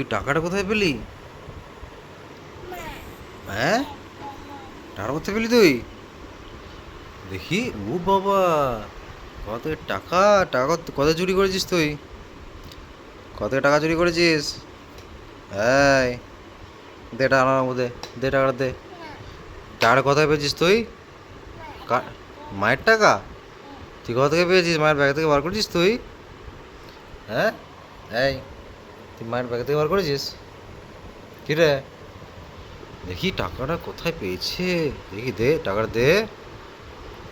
তুই টাকাটা কোথায় পেলি? হ্যাঁ? টাকা কোথায় পেলি তুই? দেখি, ও বাবা, কত টাকা টাকা কত- চুরি করেছিস তুই? কত টাকা চুরি করেছিস? এই, দে টাকা আমার মধ্যে, দে টাকাটা দে। টাকাটা কোথায় পেয়েছিস তুই? মায়ের টাকা? তুই কোথা থেকে পেয়েছিস? মায়ের ব্যাগ থেকে বার করেছিস তুই? হ্যাঁ? এই তুই মায়ের ব্যাগ থেকে বার করেছিস? কী রে? দেখি টাকাটা কোথায় পেয়েছে? দেখি দে, টাকাটা দে।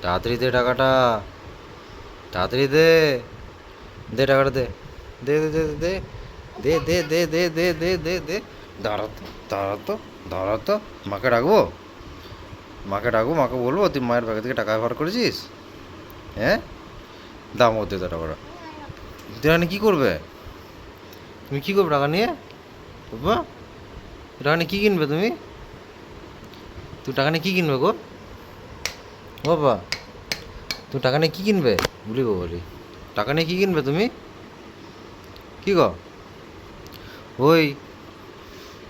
তাড়াতাড়ি দে টাকাটা। তাড়াতাড়ি দে। দে টাকাটা দে। দে দে দে দে। দে দে দে দে দে দে দে দে। দাঁড়া তো দাঁড়া তো দাঁড়া তো। মাকে ডাকবো? মাকে ডাকবো? মাকে বলব, তুই মায়ের ব্যাগ থেকে টাকা ব্যবহার করেছিস? হ্যাঁ? দাম ওর দে তো টাকাটা? তুই কী করবে? তুমি কী করবে টাকা নিয়ে? বাবা, টাকা নিয়ে কী কিনবে তুমি? তুই টাকা নিয়ে কী কিনবে গো? বাবা, তুমি টাকা নিয়ে কী কিনবে? বলি গো বলি, টাকা নিয়ে কী কিনবে তুমি? কী গো? ওই,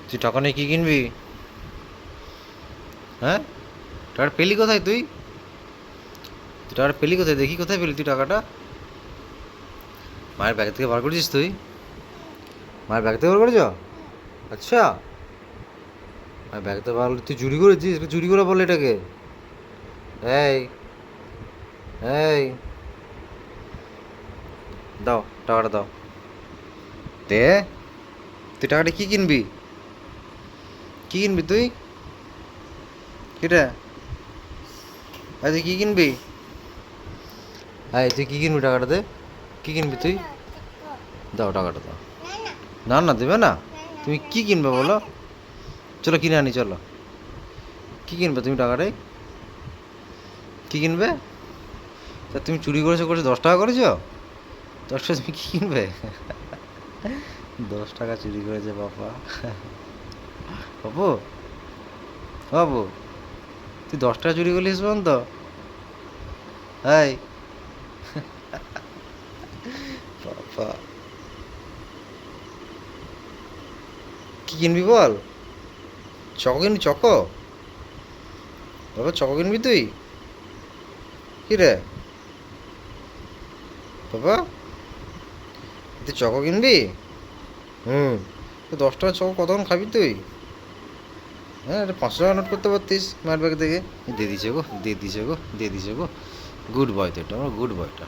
তুই টাকা নিয়ে কী কিনবি? হ্যাঁ? টাকাটা পেলি কোথায় তুই? তুই টাকাটা পেলি কোথায়? দেখি কোথায় পেলি তুই টাকাটা? মায়ের ব্যাগ থেকে বার করেছিস তুই? মায়ের ব্যাগ থেকে করেছ? আচ্ছা। মায়ের ব্যাগ থেকে বার তুই চুরি করেছিস? এটা চুরি করে বলে এটাকে। এই এই। দাও টাকাটা দাও। দে। তুই টাকাটা কি কিনবি? কি কিনবি তুই? কিটা? আই তুই কি কিনবি? আই তুই কি কিনবি টাকাটা দে? কি কিনবি তুই? দাও টাকাটা দাও। না না, দেবে না? তুমি কি কিনবে বলো? চলো কিনে আনি, চলো। কি কিনবে তুমি টাকাটাই কি কিনবে? তা তুমি চুরি করেছ করেছ, দশ টাকা করেছ? দশ টাকা তুমি কি কিনবে? দশ টাকা চুরি করেছে বাবা। বাবু বাবু, তুই দশ টাকা চুরি করলিস তো এই। বাবা। কি কিনবি বল? চকো কিনবি, চকো? বাবা, চকো কিনবি তুই? কি রে বাবা, তুই চকো কিনবি? হুম, তো দশ টাকা চকো কতক্ষণ খাবি তুই? হ্যাঁ এটা পাঁচশো টাকা নোট করতে পারতিস মায়ের ব্যাগ থেকে। দিয়ে দিছে গো, দিয়ে দিছে গো, দিয়ে দিছে গো। গুড বয় তো এটা, আমার গুড বয়টা